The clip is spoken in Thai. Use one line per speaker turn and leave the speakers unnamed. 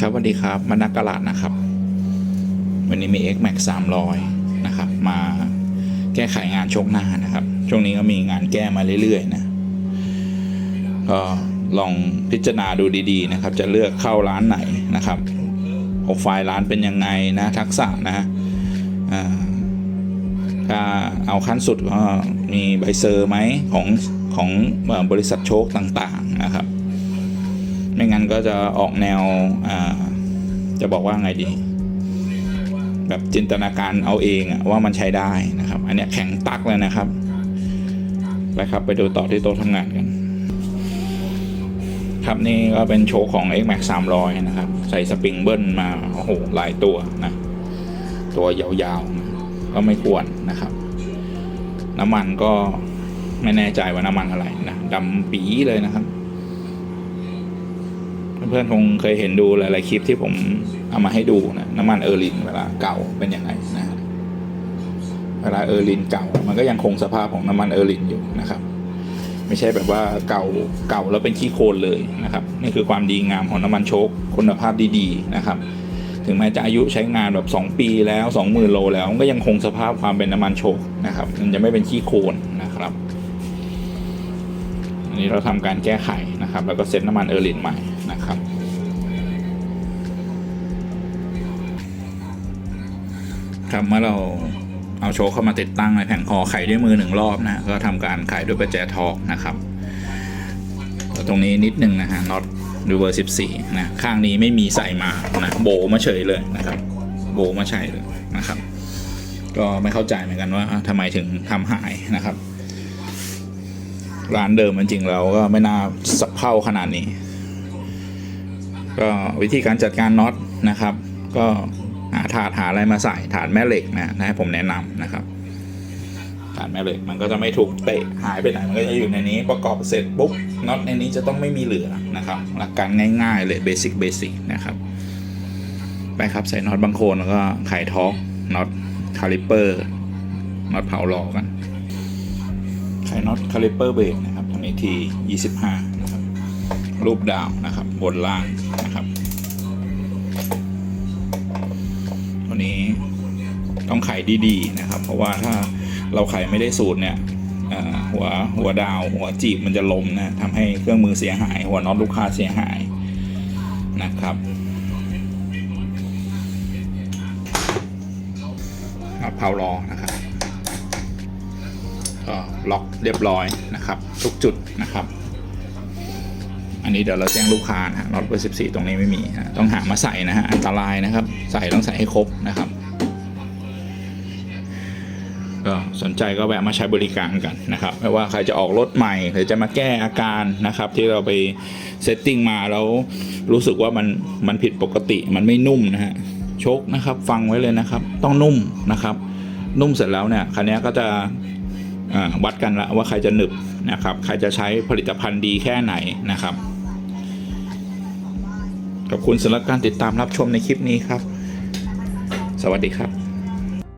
ครับสวัสดีครับมานักกลาดนะครับ วันนี้มี X Max 300 นะครับ มาแก้ไขงานชคหน้านะครับ ช่วงนี้ก็มีงานแก้มาเรื่อยๆนะ ก็ลองพิจารณาดูดีๆนะครับ จะเลือกเข้าร้านไหนนะครับโปรไฟล์ร้านเป็นยังไงนะ ทักษะนะถ้าเอาขั้นสุดก็มีใบเซอร์ไหมของของบริษัทโชคต่างๆนะครับ ไม่งั้นก็จะออกแนวจะบอกว่าไงดี แบบจินตนาการเอาเองอะว่ามันใช้ได้นะครับ อันเนี้ยแข็งตักเลยนะครับไปครับไปดูต่อที่โต๊ะทำงานกัน ครับนี่ก็เป็นโชว์ของ X Max 300 นะครับ ใส่สปริงเบิลมาโอ้โหหลายตัวนะ ตัวยาวๆ ก็ไม่ควรนะครับ น้ำมันก็ไม่แน่ใจว่าน้ำมันอะไรนะดำปีเลยนะครับ เพื่อนๆคงเคยเห็นดูหลายๆคลิปที่ผมเอามาให้ดูนะน้ำมันเออร์ลินเวลาเก่าเป็นยังไงนะเวลาเออร์ลินเก่า มันก็ยังคงสภาพของน้ำมันเออร์ลินอยู่นะครับ ไม่ใช่แบบว่าเก่าเก่าแล้วเป็นขี้โคลนเลยนะครับนี่คือความดีงามของน้ำมันโชคคุณภาพดีๆนะครับถึงแม้จะอายุใช้งานแบบ 2 ปีแล้ว 20,000 โลแล้วก็ยังคงสภาพความเป็นน้ำมันโชคนะครับมันจะไม่เป็นขี้โคลนนะครับ อันนี้เราทำการแก้ไขนะครับ แล้วก็เซ็ตน้ำมันเออร์ลินใหม่ นะครับครับเมื่อเราเอาโชว์เข้ามาติดตั้งในแผงคอไขด้วยมือหนึ่งรอบนะก็ทำการไขด้วยประแจทอกนะครับ ตรงนี้นิดนึงนะฮะน็อตดูเบอร์14นะข้างนี้ไม่มีใส่มานะโบมาเฉยเลยนะครับโบมาใช่เลยนะครับ ก็ไม่เข้าใจเหมือนกันว่าทำไมถึงทำหายนะครับ ร้านเดิมจริงๆเราก็ไม่น่าสับเพ่าขนาดนี้ ก็วิธีการจัดการน็อตนะครับ ก็หาถาดหาอะไรมาใส่ถาดแม่เหล็กนะนะผมแนะนำนะครับถาดแม่เหล็กมันก็จะไม่ถูกเตะหายไปไหนมันก็จะอยู่ในนี้ประกอบเสร็จปุ๊บน็อตในนี้จะต้องไม่มีเหลือนะครับหลักการง่ายๆเลยเบสิกเบสิกนะครับไปครับใส่น็อตบางโคนแล้วก็ไขท็อกน็อตคาลิเปอร์น็อตเผาหลอกันไขน็อตคาลิเปอร์เบรกนะครับทำอีที25 รูปดาวนะครับ บนล่างนะครับตัวนี้ต้องไขดีๆนะครับ เพราะว่าถ้าเราไขไม่ได้สูตรเนี่ยหัวหัวดาวหัวจีบมันจะลมนะทำให้เครื่องมือเสียหาย หัวน็อตลูกค้าเสียหายนะครับเผารอนะครับก็ล็อกเรียบร้อยนะครับ ทุกจุดนะครับ อันนี้เดี๋ยวเราแจ้งลูกค้านะน็อตเบอร์14 ตรงนี้ไม่มีนะต้องหามาใส่นะฮะอันตรายนะครับ ใส่ต้องใส่ให้ครบนะครับก็สนใจก็แวะมาใช้บริการกันนะครับไม่ว่าใครจะออกรถใหม่หรือจะมาแก้อาการนะครับ ที่เราไปเซตติ้งมาแล้วรู้สึกว่ามันมันผิดปกติมันไม่นุ่มนะฮะชคนะครับฟังไว้เลยนะครับ ต้องนุ่มนะครับ นุ่มเสร็จแล้วเนี่ยคันนี้ก็จะวัดกันละว่าใครจะหนึบนะครับ ใครจะใช้ผลิตภัณฑ์ดีแค่ไหนนะครับ ขอบคุณสำหรับการติดตามรับชมในคลิปนี้ครับ สวัสดีครับ